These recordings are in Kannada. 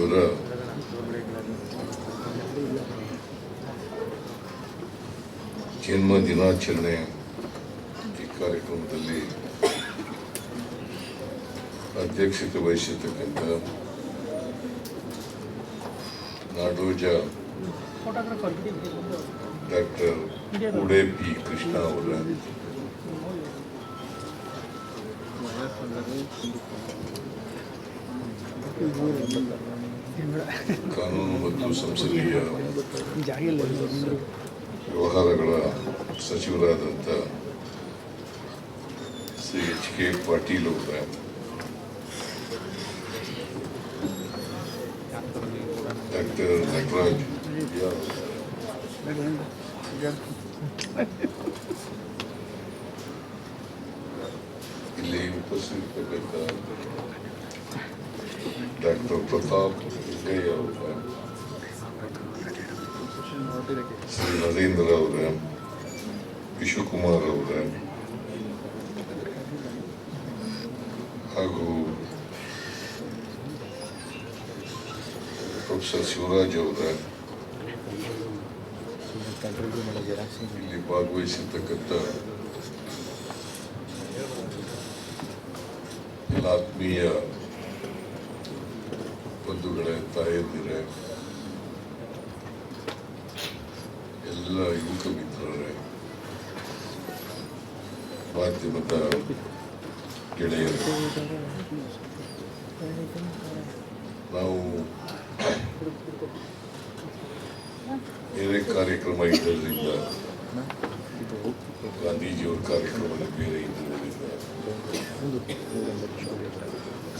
ಗಾಂಧೀಜಿಯವರ ಜನ್ಮ ದಿನಾಚರಣೆ ಈ ಕಾರ್ಯಕ್ರಮದಲ್ಲಿ ಅಧ್ಯಕ್ಷತೆ ವಹಿಸಿರ್ತಕ್ಕಂಥ ನಾಡೋಜ ಡಾಕ್ಟರ್ ಉಡೆ ಪಿ ಕೃಷ್ಣ ಅವರ. ಕಾನೂನು ಮತ್ತು ಸಂಸದೀಯ ವ್ಯವಹಾರಗಳ ಸಚಿವರಾದಂಥ ಶ್ರೀ ಎಚ್ ಕೆ ಪಾಟೀಲ್ ಅವರ. ಡಾಕ್ಟರ್ ನಟರಾಜ್ ಇಲ್ಲಿ ಉಪಸ್ಥಿತರಿರ್ತಕ್ಕಂಥ ಡಾಕ್ಟರ್ ಪ್ರತಾಪ್ ಶ್ರೀ ನರೇಂದ್ರ ಅವರ ವಿಶ್ವಕುಮಾರ್ ಅವರ ಹಾಗೂ ಪ್ರೊಫೆಸರ್ ಶಿವರಾಜ್ ಅವರ ಇಲ್ಲಿ ಭಾಗವಹಿಸಿರ್ತಕ್ಕಂಥ ಎಲ್ಲ ಆತ್ಮೀಯ ಬೇರೆ ಕಾರ್ಯಕ್ರಮ ಇದ್ದದ್ರಿಂದ ಗಾಂಧೀಜಿಯವರ ಕಾರ್ಯಕ್ರಮದಲ್ಲಿ ಬೇರೆ ಇದ್ದರಿಂದ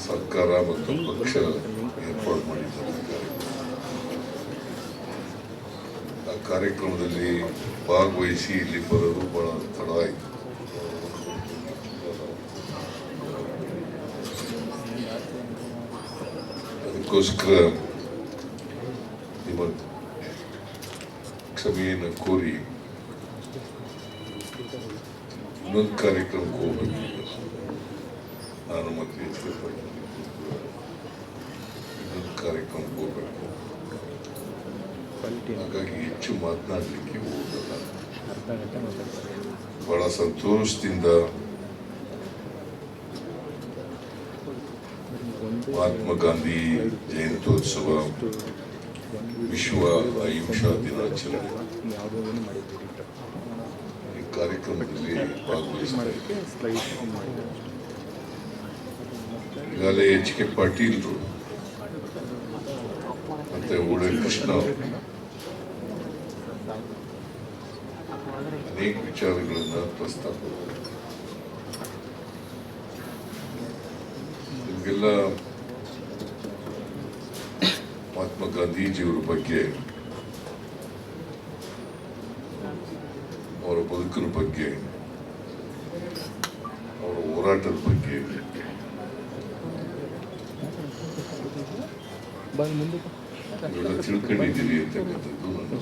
ಸರ್ಕಾರ ಮತ್ತು ಪಕ್ಷ ಏರ್ಪಾಡು ಮಾಡಿದ್ದಾರೆ ಆ ಕಾರ್ಯಕ್ರಮದಲ್ಲಿ ಭಾಗವಹಿಸಿ ಇಲ್ಲಿ ಬರಲು ಬಹಳ ತಡ ಆಯಿತು. ಅದಕ್ಕೋಸ್ಕರ ನಿಮ್ಮ ಕ್ಷಮೆಯನ್ನು ಕೋರಿ ಇನ್ನೊಂದು ಕಾರ್ಯಕ್ರಮಕ್ಕೆ ಹೋಗ್ಬೇಕು ನಾನು ಮತ್ತೆ ಇನ್ನೊಂದು ಕಾರ್ಯಕ್ರಮಕ್ಕೆ ಹೋಗ್ಬೇಕು. ಹಾಗಾಗಿ ಹೆಚ್ಚು ಮಾತನಾಡಲಿಕ್ಕೆ ಹೋಗಲ್ಲ. ಬಹಳ ಸಂತೋಷದಿಂದ ಮಹಾತ್ಮ ಗಾಂಧಿ ಜಯಂತ್ಯೋತ್ಸವ ವಿಶ್ವ ಅಹಿಂಸಾ ದಿನಾಚರಣೆ. ಕಾರ್ಯಕ್ರಮದಲ್ಲಿ ಭಾಗವಹಿಸಿದ್ದಾರೆ ಎಚ್ ಕೆ ಪಾಟೀಲ್ರು ಮತ್ತೆ ಉಳೆ ಕೃಷ್ಣ ಅನೇಕ ವಿಚಾರಗಳನ್ನ ಪ್ರಸ್ತಾಪ ಮಹಾತ್ಮ ಗಾಂಧೀಜಿಯವರ ಬಗ್ಗೆ ಅವರ ಬದುಕಿನ ಬಗ್ಗೆ ಅವರ ಹೋರಾಟದ ಬಗ್ಗೆ. ಇವೆಲ್ಲ ತಿಳ್ಕೊಂಡಿದ್ದೀರಿ ಅಂತಕ್ಕಂಥದ್ದು ನನ್ನ.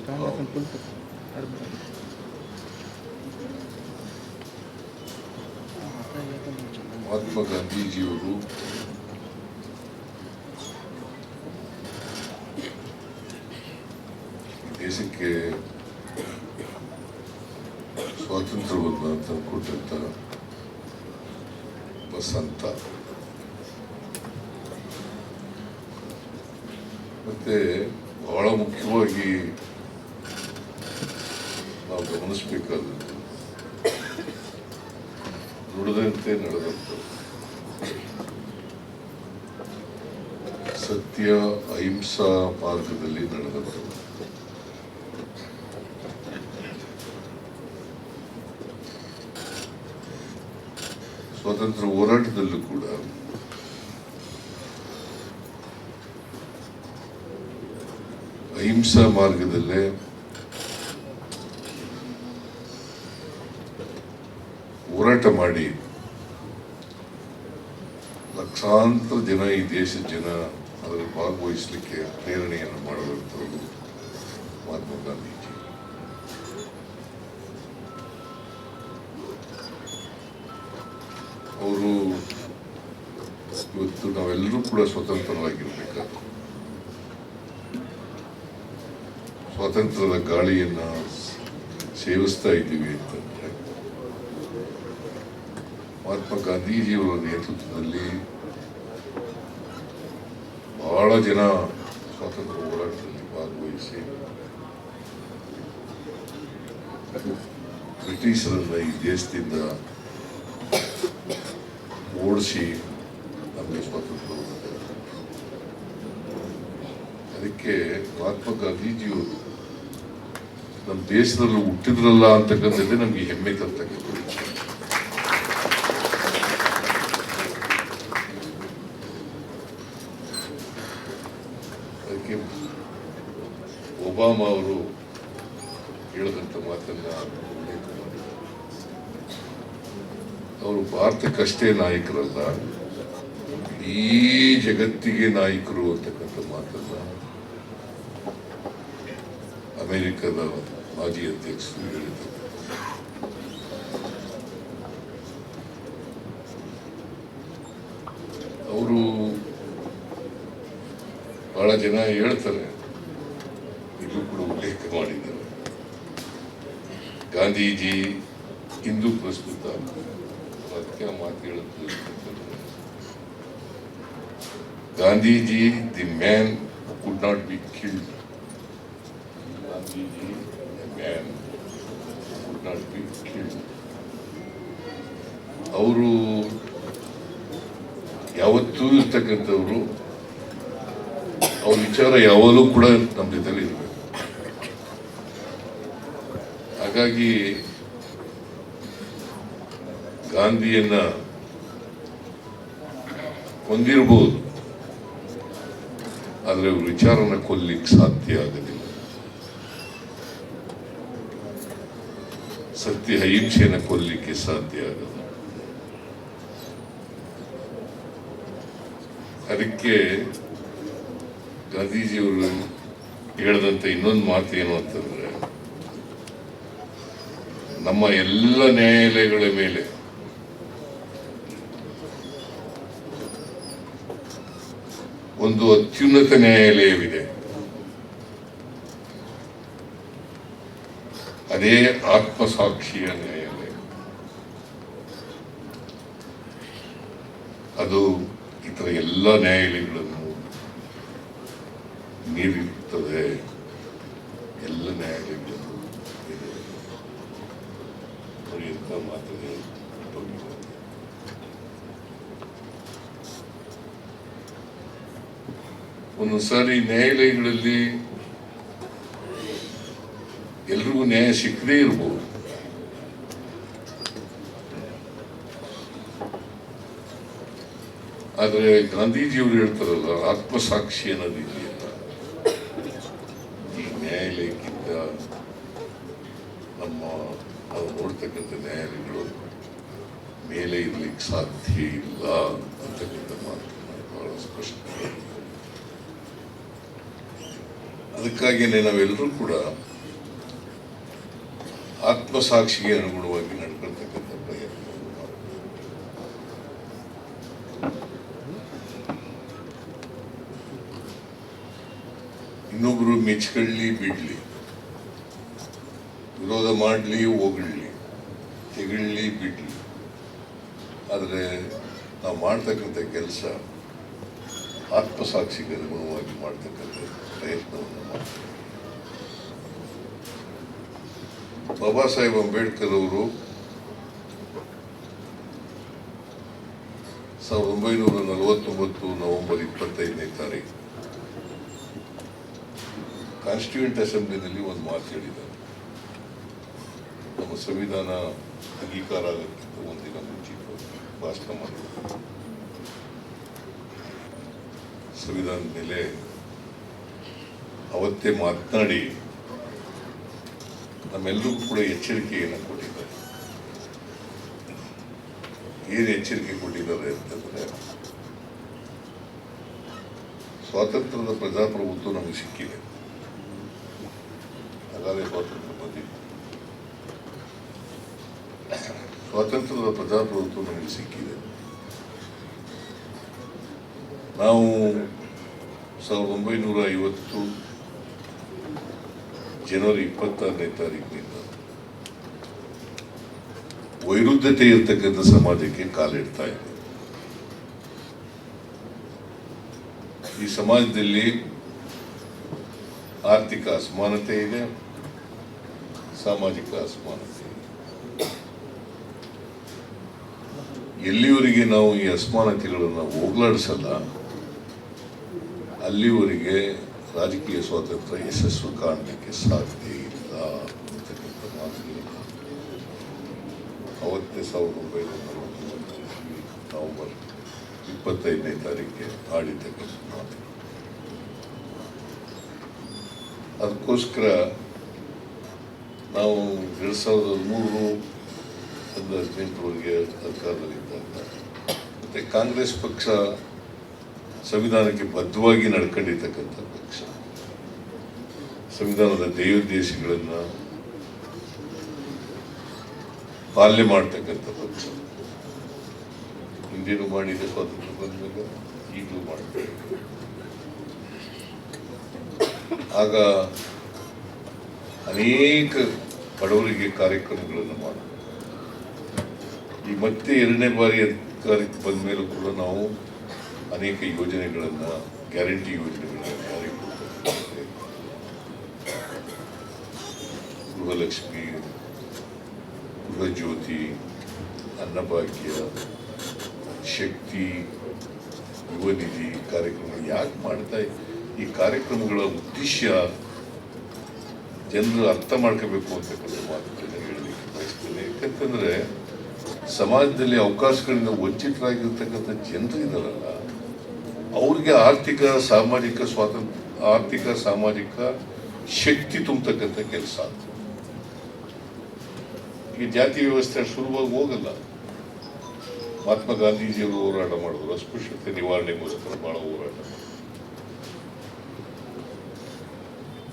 ಮಹಾತ್ಮ ಗಾಂಧೀಜಿಯವರು ದೇಶಕ್ಕೆ ಸಂತ. ಮತ್ತೆ ಬಹಳ ಮುಖ್ಯವಾಗಿ ನಾವು ಗಮನಿಸಬೇಕಾದದ್ದು ನುಡಿದಂತೆ ನಡೆದಂತ ಸತ್ಯ ಅಹಿಂಸಾ ಮಾರ್ಗದಲ್ಲಿ ನಡೆದವರು. ಸ್ವಾತಂತ್ರ್ಯ ಹೋರಾಟದಲ್ಲೂ ಕೂಡ ಅಹಿಂಸಾ ಮಾರ್ಗದಲ್ಲೇ ಹೋರಾಟ ಮಾಡಿ ಲಕ್ಷಾಂತರ ಜನ ಈ ದೇಶದ ಜನ ಅದರಲ್ಲಿ ಭಾಗವಹಿಸಲಿಕ್ಕೆ ಪ್ರೇರಣೆಯನ್ನು ಮಾಡಿದಂಥವರು ಮಹಾತ್ಮ ಗಾಂಧೀಜಿ. ಅವರು ಇವತ್ತು ನಾವೆಲ್ಲರೂ ಕೂಡ ಸ್ವತಂತ್ರವಾಗಿರಬೇಕು ಸ್ವಾತಂತ್ರ್ಯದ ಗಾಳಿಯನ್ನು ಸೇವಿಸ್ತಾ ಇದ್ದೀವಿ ಅಂತಂದರೆ, ಮಹಾತ್ಮ ಗಾಂಧೀಜಿಯವರ ನೇತೃತ್ವದಲ್ಲಿ ಬಹಳ ಜನ ಸ್ವಾತಂತ್ರ್ಯ ಹೋರಾಟದಲ್ಲಿ ಭಾಗವಹಿಸಿ ಬ್ರಿಟಿಷರನ್ನ ಈ ದೇಶದಿಂದ ಓಡಿಸಿ ನಮಗೆ ಸ್ವಾತಂತ್ರ್ಯ ಅದಕ್ಕೆ ಮಹಾತ್ಮ ಗಾಂಧೀಜಿಯವರು ನಮ್ಮ ದೇಶದಲ್ಲಿ ಹುಟ್ಟಿದ್ರಲ್ಲ ಅಂತಕ್ಕಂಥದ್ದೇ ನಮಗೆ ಹೆಮ್ಮೆ ತರ್ತಕ್ಕಂಥ. ಅದಕ್ಕೆ ಒಬಾಮ ಅವರು ಅವರು ಭಾರತಕ್ಕಷ್ಟೇ ನಾಯಕರಲ್ಲ, ಈ ಜಗತ್ತಿಗೆ ನಾಯಕರು ಅಂತಕ್ಕಂಥ ಮಾತನ್ನ ಅಮೆರಿಕದ ಮಾಜಿ ಅಧ್ಯಕ್ಷರು ಹೇಳಿದರು. ಅವರು ಬಹಳ ಜನ ಹೇಳ್ತಾರೆ ಇದು ಕೂಡ ಉಲ್ಲೇಖ ಮಾಡಿದ್ದಾರೆ. ಗಾಂಧೀಜಿ ಆ ಮಾತು ಹೇಳುತ್ತೆ Gandhiji, the man could not be killed. Gandhiji, the man could not be killed. ಅವರು ಯಾವತ್ತೂ ಇರ್ತಕ್ಕಂಥವ್ರು, ಅವ್ರ ವಿಚಾರ ಯಾವಾಗಲೂ ಕೂಡ ನಮ್ಮ ಜೊತೆಲಿ ಇರಬೇಕು. ಹಾಗಾಗಿ ಗಾಂಧಿಯನ್ನ ಹೊಂದಿರಬಹುದು ಆದರೆ ವಿಚಾರನ ಕೊಲ್ಲಿಕ್ಕೆ ಸಾಧ್ಯ ಆಗಲಿಲ್ಲ ಸತ್ಯ ಅಹಿಂಸೆಯನ್ನು ಕೊಲ್ಲಿಕ್ಕೆ ಸಾಧ್ಯ ಆಗಲ್ಲ. ಅದಕ್ಕೆ ಗಾಂಧೀಜಿಯವರು ಹೇಳಿದಂತ ಇನ್ನೊಂದು ಮಾತು ಏನು ಅಂತಂದ್ರೆ, ನಮ್ಮ ಎಲ್ಲ ನ್ಯಾಯಾಲಯಗಳ ಮೇಲೆ ಒಂದು ಅತ್ಯುನ್ನತ ನ್ಯಾಯಾಲಯವಿದೆ. ಅದೇ ಆತ್ಮಸಾಕ್ಷಿಯ ನ್ಯಾಯಾಲಯ. ಅದು ಇತರ ಎಲ್ಲ ನ್ಯಾಯಾಲಯಗಳನ್ನು ಮೀರಿರುತ್ತದೆ ಎಲ್ಲ ನ್ಯಾಯಾಲಯಗಳನ್ನು ಮೀರಿರುತ್ತದೆ. ನೋಡಿ ಎಂಥ ಮಾತುಗಳು ಬಂದಿದೆ. ಒಂದೊಂದು ಸಾರಿ, ನ್ಯಾಯಾಲಯಗಳಲ್ಲಿ ಎಲ್ರಿಗೂ ನ್ಯಾಯ ಸಿಕ್ಕದೇ ಇರ್ಬೋದು. ಆದರೆ ಗಾಂಧೀಜಿಯವರು ಹೇಳ್ತಾರಲ್ಲ, ಆತ್ಮಸಾಕ್ಷಿ ಅನ್ನೋದು ಈ ನ್ಯಾಯಾಲಯಕ್ಕಿಂತ ನಮ್ಮ, ನಾವು ನೋಡ್ತಕ್ಕಂಥ ನ್ಯಾಯಾಲಯಗಳು ಮೇಲೆ ಇರ್ಲಿಕ್ಕೆ ಸಾಧ್ಯ ಇಲ್ಲ ಅಂತಕ್ಕಂಥ ಮಾತು ಬಹಳ ಸ್ಪಷ್ಟ ಅದಕ್ಕಾಗಿಯೇ ನಾವೆಲ್ಲರೂ ಕೂಡ ಆತ್ಮಸಾಕ್ಷಿಗೆ ಅನುಗುಣವಾಗಿ ನಡ್ಕೊಳ್ತಕ್ಕಂಥ ಪ್ರಯತ್ನ. ಇನ್ನೊಬ್ರು ಮೆಚ್ಕೊಳ್ಳಿ, ಬಿಡ್ಲಿ. ವಿರೋಧ ಮಾಡಲಿ, ಹೋಗಲಿ. ತೆಗಳ್ಲಿ, ಬಿಡ್ಲಿ. ಆದರೆ ನಾವು ಮಾಡ್ತಕ್ಕಂಥ ಕೆಲಸ ಆತ್ಮಸಾಕ್ಷಿಗೆ ಅನುಗುಣವಾಗಿ ಮಾಡ್ತಕ್ಕಂಥ ಪ್ರಯತ್ನವನ್ನು ಮಾಡ್ತಾರೆ. ಬಾಬಾ ಸಾಹೇಬ್ ಅಂಬೇಡ್ಕರ್ ಅವರು ಸಾವಿರದ ಒಂಬೈನೂರ ನಲವತ್ತೊಂಬತ್ತು ನವೆಂಬರ್ ಇಪ್ಪತ್ತೈದನೇ ತಾರೀಕು ಕಾನ್ಸ್ಟಿಟ್ಯೂಂಟ್ ಅಸೆಂಬ್ಲಿನಲ್ಲಿ ಒಂದು ಮಾತು ಹೇಳಿದ್ದಾರೆ. ನಮ್ಮ ಸಂವಿಧಾನ ಅಂಗೀಕಾರ ಆಗಕ್ಕಿಂತ ಒಂದಿನ ಮುಂಚಿತ ಭಾಷಣ ಮಾಡಿದ್ದಾರೆ. ಸಂವಿಧಾನದ ಮೇಲೆ ಅವತ್ತೇ ಮಾತನಾಡಿ ನಮ್ಮೆಲ್ಲರಿಗೂ ಕೂಡ ಎಚ್ಚರಿಕೆಯನ್ನು ಕೊಟ್ಟಿದ್ದಾರೆ. ಏನು ಎಚ್ಚರಿಕೆ ಕೊಟ್ಟಿದ್ದಾರೆ ಅಂತಂದರೆ, ಸ್ವಾತಂತ್ರ್ಯದ ಪ್ರಜಾಪ್ರಭುತ್ವ ನಮಗೆ ಸಿಕ್ಕಿದೆ. ಹಾಗಾದ್ರೆ ಸ್ವಾತಂತ್ರ್ಯ ಬಂದಿದೆ. ಸ್ವಾತಂತ್ರ್ಯದ ಪ್ರಜಾಪ್ರಭುತ್ವ ನಮಗೆ ಸಿಕ್ಕಿದೆ. ನಾವು ಸಾವಿರದ ಒಂಬೈನೂರ ಐವತ್ತು ಜನವರಿ ಇಪ್ಪತ್ತಾರನೇ ತಾರೀಕಿನಿಂದ ವೈರುಧ್ಯತೆ ಇರತಕ್ಕಂಥ ಸಮಾಜಕ್ಕೆ ಕಾಲಿಡ್ತಾ ಇದೆ. ಈ ಸಮಾಜದಲ್ಲಿ ಆರ್ಥಿಕ ಅಸಮಾನತೆ ಇದೆ, ಸಾಮಾಜಿಕ ಅಸಮಾನತೆ ಇದೆ. ಎಲ್ಲಿವರೆಗೆ ನಾವು ಈ ಅಸಮಾನತೆಗಳನ್ನು ಹೋಗ್ಲಾಡಿಸಲ್ಲ ಅಲ್ಲಿವರೆಗೆ ರಾಜಕೀಯ ಸ್ವಾತಂತ್ರ್ಯ ಯಶಸ್ಸು ಕಾಣಲಿಕ್ಕೆ ಸಾಧ್ಯ ಇಲ್ಲ ಅಂತಕ್ಕಂಥ ಮಾತುಗಳನ್ನು ಅವತ್ತೇ ಸಾವಿರದ ಒಂಬೈನೂರ ನಲವತ್ತೊಂಬತ್ತು ನವೆಂಬರ್ ಇಪ್ಪತ್ತೈದನೇ ತಾರೀಕಿಗೆ ಆಡಿದ್ದಕ್ಕಂಥ ಮಾತು ಅದಕ್ಕೋಸ್ಕರ ನಾವು ಎರಡು ಸಾವಿರದ ಹದಿಮೂರು ಒಂದು ಹದಿನೆಂಟರವರೆಗೆ ಅಧಿಕಾರದಲ್ಲಿದ್ದಾಗ ಮತ್ತೆ ಕಾಂಗ್ರೆಸ್ ಪಕ್ಷ ಸಂವಿಧಾನಕ್ಕೆ ಬದ್ಧವಾಗಿ ನಡ್ಕೊಂಡಿರ್ತಕ್ಕಂಥ ಪಕ್ಷ. ಸಂವಿಧಾನದ ದೇವೋದ್ದೇಶಗಳನ್ನು ಪಾಲನೆ ಮಾಡ್ತಕ್ಕಂಥ ಪಕ್ಷ. ಹಿಂದೇನು ಮಾಡಿದೆ ಸ್ವಾತಂತ್ರ್ಯ ಬಂದಾಗ ಈಗಲೂ ಮಾಡಬೇಕು ಆಗ ಅನೇಕ ಬಡವರಿಗೆ ಕಾರ್ಯಕ್ರಮಗಳನ್ನು ಮಾಡಿದೆ. ಈ ಮತ್ತೆ ಎರಡನೇ ಬಾರಿ ಅಧಿಕಾರಕ್ಕೆ ಬಂದ ಮೇಲೂ ಕೂಡ ನಾವು ಅನೇಕ ಯೋಜನೆಗಳನ್ನು, ಗ್ಯಾರಂಟಿ ಯೋಜನೆಗಳನ್ನು ಕೊಡ್ತಾರೆ ಗೃಹಲಕ್ಷ್ಮಿ, ಗೃಹಜ್ಯೋತಿ, ಅನ್ನಭಾಗ್ಯ, ಶಕ್ತಿ ಯುವ ನಿಧಿ ಕಾರ್ಯಕ್ರಮ ಯಾಕೆ ಮಾಡ್ತಾ ಈ ಕಾರ್ಯಕ್ರಮಗಳ ಉದ್ದೇಶ ಜನರು ಅರ್ಥ ಮಾಡ್ಕೋಬೇಕು ಅಂತಕ್ಕಂಥ ಮಾತುಗಳನ್ನ ಹೇಳಲಿಕ್ಕೆ ಬಯಸ್ತೇನೆ. ಯಾಕಂತಂದರೆ, ಸಮಾಜದಲ್ಲಿ ಅವಕಾಶಗಳಿಂದ ವಂಚಿತರಾಗಿರ್ತಕ್ಕಂಥ ಜನರು ಇದಾರಲ್ಲ ಅವ್ರಿಗೆ ಆರ್ಥಿಕ, ಸಾಮಾಜಿಕ ಸ್ವಾತಂತ್ರ್ಯ ಆರ್ಥಿಕ, ಸಾಮಾಜಿಕ ಶಕ್ತಿ ತುಂಬತಕ್ಕಂಥ ಕೆಲಸ ಈ ಜಾತಿ ವ್ಯವಸ್ಥೆ ಶುರುವಾಗಿ ಹೋಗಲ್ಲ. ಮಹಾತ್ಮ ಗಾಂಧೀಜಿಯವರು ಹೋರಾಟ ಮಾಡಿದ್ರು. ಅಸ್ಪೃಶ್ಯತೆ ನಿವಾರಣೆಗೋಸ್ಕರ ಬಹಳ ಹೋರಾಟ.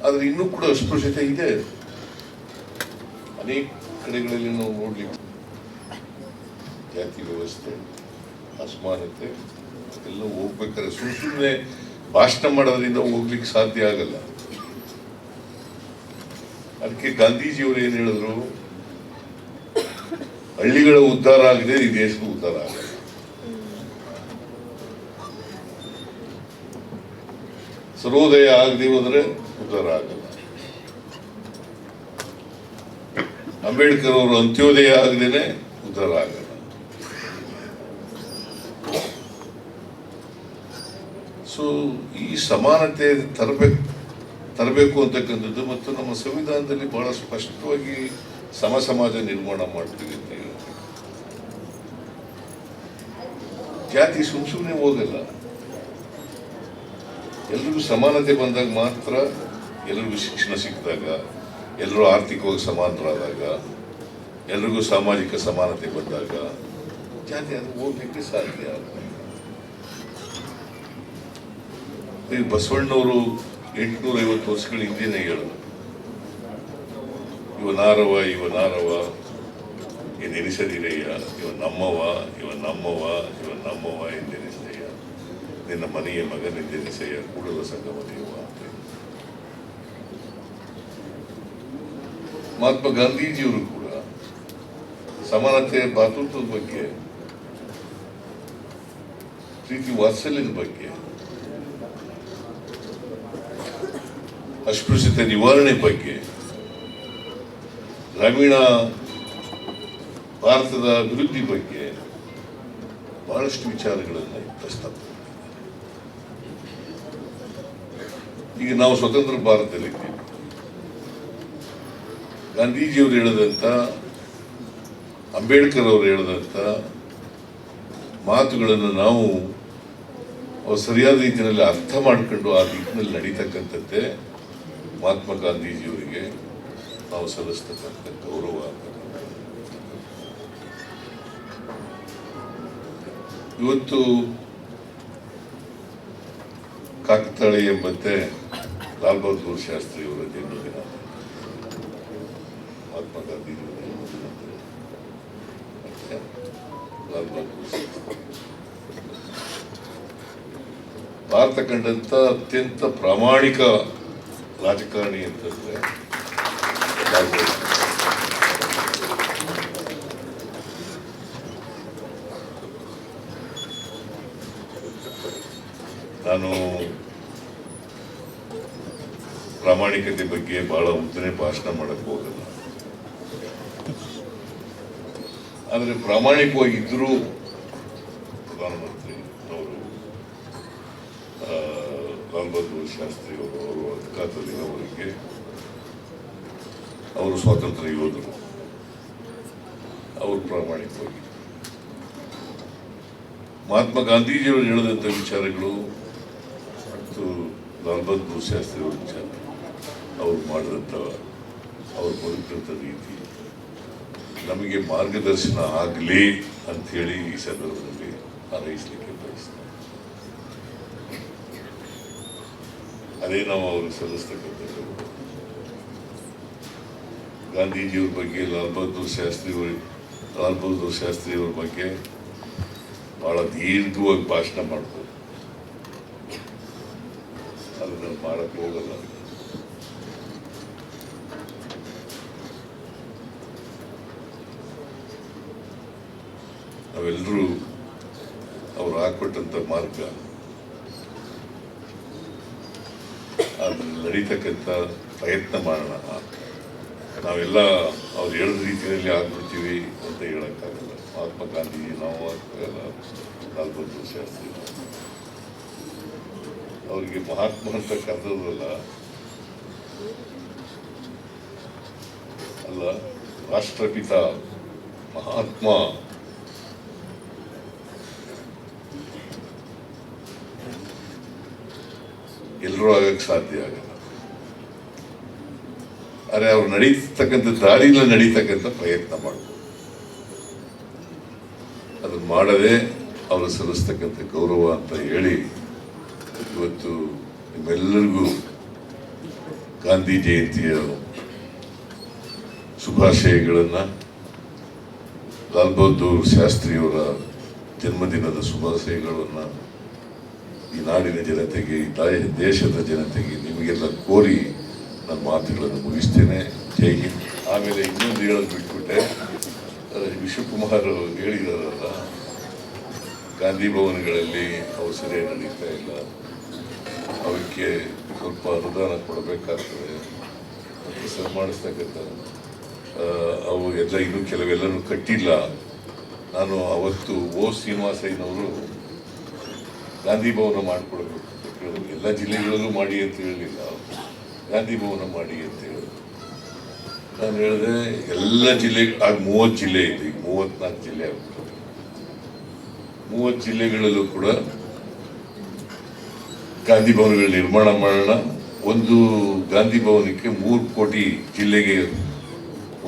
ಆದ್ರೆ ಇನ್ನೂ ಕೂಡ ಅಸ್ಪೃಶ್ಯತೆ ಇದೆ. ಅನೇಕ ಕಡೆಗಳಲ್ಲಿ ನಾವು ನೋಡ್ಲಿಕ್ಕೆ ಜಾತಿ ವ್ಯವಸ್ಥೆ, ಅಸಮಾನತೆ ಎಲ್ಲ ಹೋಗ್ಬೇಕಾದ್ರೆ ಸುಮ್ ಸುಮ್ಮನೆ ಭಾಷಣ ಮಾಡೋದ್ರಿಂದ ಹೋಗ್ಲಿಕ್ಕೆ ಸಾಧ್ಯ ಆಗಲ್ಲ. ಅದಕ್ಕೆ ಗಾಂಧೀಜಿಯವರು ಏನ್ ಹೇಳಿದ್ರು? ಹಳ್ಳಿಗಳ ಉದ್ಧಾರ ಆಗದೆ ಈ ದೇಶದ ಉದ್ಧಾರ ಆಗಲ್ಲ. ಸರ್ವೋದಯ ಆಗದೆ ಹೋದ್ರೆ ಉದ್ಧಾರ ಆಗಲ್ಲ. ಅಂಬೇಡ್ಕರ್ ಅವರು ಅಂತ್ಯೋದಯ ಆಗದೇನೆ ಉದ್ಧಾರ ಆಗಲ್ಲ. ಸೊ ಈ ಸಮಾನತೆ ತರಬೇಕು ತರಬೇಕು ಅಂತಕ್ಕಂಥದ್ದು ಮತ್ತು ನಮ್ಮ ಸಂವಿಧಾನದಲ್ಲಿ ಬಹಳ ಸ್ಪಷ್ಟವಾಗಿ ಸಮ ಸಮಾಜ ನಿರ್ಮಾಣ ಮಾಡ್ತೀವಿ ಅಂತ. ಜಾತಿ ಸುಮ್ ಸುಮ್ಮನೆ ಹೋಗಲ್ಲ ಎಲ್ರಿಗೂ ಸಮಾನತೆ ಬಂದಾಗ ಮಾತ್ರ ಎಲ್ರಿಗೂ ಶಿಕ್ಷಣ ಸಿಕ್ಕಿದಾಗ ಎಲ್ಲರೂ ಆರ್ಥಿಕವಾಗಿ ಸಮಾನರಾದಾಗ, ಎಲ್ರಿಗೂ ಸಾಮಾಜಿಕ ಸಮಾನತೆ ಬಂದಾಗ ಜಾತಿ ಅದು ಹೋಗ್ಲಿಕ್ಕೆ ಸಾಧ್ಯ ಈ ಬಸವಣ್ಣವರು ಎಂಟುನೂರ ಐವತ್ತು ವರ್ಷಗಳ ಹಿಂದೆನೇ ಹೇಳಿದ್ರು ಇವ ನಾರವ ಇವ ನಾರವ ಎಂದೆನಿಸದಿರಯ್ಯ ಇವ ನಮ್ಮವ ಇವ ನಮ್ಮವ ಇವ ನಮ್ಮವ ಎಂದೆನಿಸಯ್ಯ ನಿನ್ನ ಮನೆಯ ಮಗನೆಂದೆನಿಸಯ್ಯ ಕೂಡಲ ಸಂಗಮ ದೇವ ಅಂತ ಮಹಾತ್ಮ ಗಾಂಧೀಜಿಯವರು ಕೂಡ ಸಮಾನತೆ, ಭಾತೃತ್ವದ ಬಗ್ಗೆ, ಪ್ರೀತಿ ವಾತ್ಸಲ್ಯದ ಬಗ್ಗೆ ಅಸ್ಪೃಶ್ಯತೆ ನಿವಾರಣೆ ಬಗ್ಗೆ. ಗ್ರಾಮೀಣ ಭಾರತದ ಅಭಿವೃದ್ಧಿ ಬಗ್ಗೆ ಬಹಳಷ್ಟು ವಿಚಾರಗಳನ್ನು ಪ್ರಸ್ತಾಪ ಈಗ ನಾವು ಸ್ವತಂತ್ರ ಭಾರತದಲ್ಲಿದ್ದೀವಿ ಗಾಂಧೀಜಿಯವರು ಹೇಳದಂತ, ಅಂಬೇಡ್ಕರ್ ಅವರು ಹೇಳದಂತ ಮಾತುಗಳನ್ನು ನಾವು ಸರಿಯಾದ ರೀತಿಯಲ್ಲಿ ಅರ್ಥ ಮಾಡಿಕೊಂಡು ಆ ದಿಕ್ಕಿನಲ್ಲಿ ನಡೀತಕ್ಕಂಥದ್ದೇ ಮಹಾತ್ಮ ಗಾಂಧೀಜಿಯವರಿಗೆ ನಾವು ಸಲ್ಲಿಸ್ತಕ್ಕಂಥ ಗೌರವ ಇವತ್ತು ಕಾಕತಾಳಿ ಎಂಬಂತೆ ಲಾಲ್ ಬಹದ್ದೂರ್ ಶಾಸ್ತ್ರಿ ಅವರ ಜನ್ಮದಿನ. ಮಹಾತ್ಮ ಗಾಂಧೀಜಿಯವರ ಜನ್ಮದಿನ ಲಾಲ್ ಬಹದ್ದೂರ್ ಭಾರತ ಕಂಡಂತ ಅತ್ಯಂತ ಪ್ರಾಮಾಣಿಕ ರಾಜಕಾರಣಿ ಅಂತಂದ್ರೆ ನಾನು ಪ್ರಾಮಾಣಿಕತೆ ಬಗ್ಗೆ ಬಹಳ ಉದ್ದನೆ ಭಾಷಣ ಮಾಡಕ್ಕೆ ಹೋಗಲ್ಲ. ಆದರೆ ಪ್ರಾಮಾಣಿಕವಾಗಿದ್ದರೂ ಪ್ರಧಾನಮಂತ್ರಿ ಅವರು ಆ, ಲಾಲ್ ಬಹದ್ದೂರ್ ಶಾಸ್ತ್ರಿ ಅವರು ಸ್ವಾತಂತ್ರ್ಯ ಯೋಧರು. ಅವರು ಪ್ರಾಮಾಣಿಕವಾಗಿ. ಮಹಾತ್ಮ ಗಾಂಧೀಜಿಯವರು ಹೇಳಿದಂಥ ವಿಚಾರಗಳು ಮತ್ತು ಲಾಲ್ ಬಹದ್ದೂರ್ ಶಾಸ್ತ್ರಿ ಅವರ ವಿಚಾರ. ಅವರು ಮಾಡಿದಂಥ ಅವರು ಬದುಕಿದಂಥ ರೀತಿ. ನಮಗೆ ಮಾರ್ಗದರ್ಶನ ಆಗಲಿ ಅಂಥೇಳಿ ಈ ಸಂದರ್ಭದಲ್ಲಿ ಹಾರೈಸಲಿಕ್ಕೆ ಬಯಸ್ತೇನೆ ಅದೇ ನಾವು ಅವ್ರಿಗೆ ಸಲ್ಲಿಸ್ತಕ್ಕಂಥದ್ದು. ಗಾಂಧೀಜಿಯವ್ರ ಬಗ್ಗೆ, ಲಾಲ್ ಬಹದ್ದೂರ್ ಶಾಸ್ತ್ರಿ ಅವ್ರ, ಲಾಲ್ ಬಹದ್ದೂರ್ ಶಾಸ್ತ್ರಿಯವ್ರ ಬಗ್ಗೆ ಬಹಳ ದೀರ್ಘವಾಗಿ ಭಾಷಣ ಮಾಡ್ಬೋದು. ಅದನ್ನು ಮಾಡಕ್ಕೆ ಹೋಗಲ್ಲ. ನಾವೆಲ್ಲರೂ ಅವ್ರು ಹಾಕ್ಕೊಟ್ಟಂಥ ಮಾರ್ಗ ಅದ್ರಲ್ಲಿ ನಡೀತಕ್ಕಂಥ ಪ್ರಯತ್ನ ಮಾಡೋಣ ನಾವೆಲ್ಲ ಅವ್ರು ಹೇಳಿದ ರೀತಿಯಲ್ಲಿ ಆಗ್ಬಿಡ್ತೀವಿ ಅಂತ ಹೇಳೋಕ್ಕಾಗಲ್ಲ ಮಹಾತ್ಮ ಗಾಂಧಿ, ನಾವು ಎಲ್ಲ ಶಾಸ್ತ್ರಿ ನಾವು. ಅವ್ರಿಗೆ ಮಹಾತ್ಮ ಅಂತ ಕರೆದಲ್ಲ ಅಲ್ಲ, ರಾಷ್ಟ್ರಪಿತ ಮಹಾತ್ಮ ಎಲ್ಲರೂ ಆಗಕ್ಕೆ ಸಾಧ್ಯ ಆಗಲ್ಲ. ಆದರೆ ಅವ್ರು ನಡೀತಕ್ಕಂಥ ದಾರಿಯಲ್ಲಿ ನಡೀತಕ್ಕಂಥ ಪ್ರಯತ್ನ ಮಾಡ್ಬೋದು. ಅದು ಮಾಡದೆ ಅವರು ಸಲ್ಲಿಸ್ತಕ್ಕಂಥ ಗೌರವ ಅಂತ ಹೇಳಿ ಇವತ್ತು ನಿಮ್ಮೆಲ್ಲರಿಗೂ ಗಾಂಧಿ ಜಯಂತಿಯ ಶುಭಾಶಯಗಳನ್ನು ಲಾಲ್ ಬಹದ್ದೂರ್ ಶಾಸ್ತ್ರಿಯವರ ಜನ್ಮದಿನದ ಶುಭಾಶಯಗಳನ್ನು ಈ ನಾಡಿನ ಜನತೆಗೆ ಈ ದಾಯ- ದೇಶದ ಜನತೆಗೆ ನಿಮಗೆಲ್ಲ ಕೋರಿ ನನ್ನ ಮಾತುಗಳನ್ನು ಮುಗಿಸ್ತೇನೆ. ಜೈ ಹಿಂದ್. ಆಮೇಲೆ ಇನ್ನೊಂದು ಹೇಳೋದು ಬಿಟ್ಬಿಟ್ಟೆ. ವಿಶ್ವಕುಮಾರ್ ಹೇಳಿದಾರಲ್ಲ, ಗಾಂಧಿ ಭವನಗಳಲ್ಲಿ ಅವು ಸರಿಯಾಗಿ ನಡೀತಾ ಇಲ್ಲ. ಅವಕ್ಕೆ ಸ್ವಲ್ಪ ಅನುದಾನ ಕೊಡಬೇಕಾಗ್ತದೆ. ಸರ್ ಮಾಡಿಸ್ತಕ್ಕಂಥ ಅವು ಎಲ್ಲ ಇನ್ನೂ ಕೆಲವೆಲ್ಲರೂ ಕಟ್ಟಿಲ್ಲ. ನಾನು ಅವತ್ತು ಓ ಶ್ರೀನಿವಾಸಯ್ಯನವರು ಗಾಂಧಿ ಭವನ ಮಾಡಿಕೊಡಬೇಕು ಅಂತ ಕೇಳಿದ್ರು. ಎಲ್ಲ ಜಿಲ್ಲೆಗಳಲ್ಲೂ ಮಾಡಿ ಅಂತ ಹೇಳಲಿಲ್ಲ ಗಾಂಧಿ ಭವನ ಮಾಡಿ ಅಂತ ಹೇಳಿದ್ರು. ನಾನು ಹೇಳಿದೆ, ಎಲ್ಲ ಜಿಲ್ಲೆ, ಆಗ ಮೂವತ್ತು ಜಿಲ್ಲೆ ಇದೆ, ಈಗ ಮೂವತ್ನಾಲ್ಕು ಜಿಲ್ಲೆ ಆಗ್ಬಿಟ್ಟು. ಮೂವತ್ತು ಜಿಲ್ಲೆಗಳಲ್ಲೂ ಕೂಡ ಗಾಂಧಿ ಭವನಗಳ ನಿರ್ಮಾಣ ಮಾಡೋಣ. ಒಂದು ಗಾಂಧಿ ಭವನಕ್ಕೆ ಮೂರು ಕೋಟಿ ಜಿಲ್ಲೆಗೆ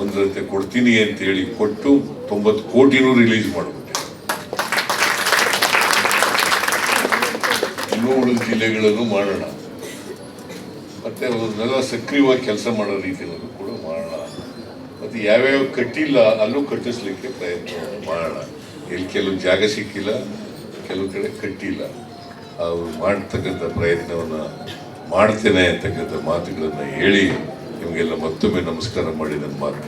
ಒಂದರಂತೆ ಕೊಡ್ತೀನಿ ಅಂತ ಹೇಳಿ ಕೊಟ್ಟು ತೊಂಬತ್ತು ಕೋಟಿನೂ ರಿಲೀಸ್ ಮಾಡಿಬಿಟ್ಟೆ ಜಿಲ್ಲೆಗಳಲ್ಲೂ ಮಾಡೋಣ. ಮತ್ತೆ ಅದನ್ನೆಲ್ಲ ಸಕ್ರಿಯವಾಗಿ ಕೆಲಸ ಮಾಡೋ ರೀತಿಯಲ್ಲೂ ಕೂಡ ಮಾಡೋಣ. ಮತ್ತೆ ಯಾವ್ಯಾವ ಕಟ್ಟಿಲ್ಲ ಅಲ್ಲೂ ಕಟ್ಟಿಸ್ಲಿಕ್ಕೆ ಪ್ರಯತ್ನ ಮಾಡೋಣ. ಎಲ್ಲಿ ಕೆಲವು ಜಾಗ ಸಿಕ್ಕಿಲ್ಲ, ಕೆಲವು ಕಡೆ ಕಟ್ಟಿಲ್ಲ. ಅವರು ಮಾಡ್ತಕ್ಕಂಥ ಪ್ರಯತ್ನವನ್ನು ಮಾಡ್ತೇನೆ ಅಂತಕ್ಕಂಥ ಮಾತುಗಳನ್ನು ಹೇಳಿ ನಿಮಗೆಲ್ಲ ಮತ್ತೊಮ್ಮೆ ನಮಸ್ಕಾರ ಮಾಡಿ ನನ್ನ ಮಾತು.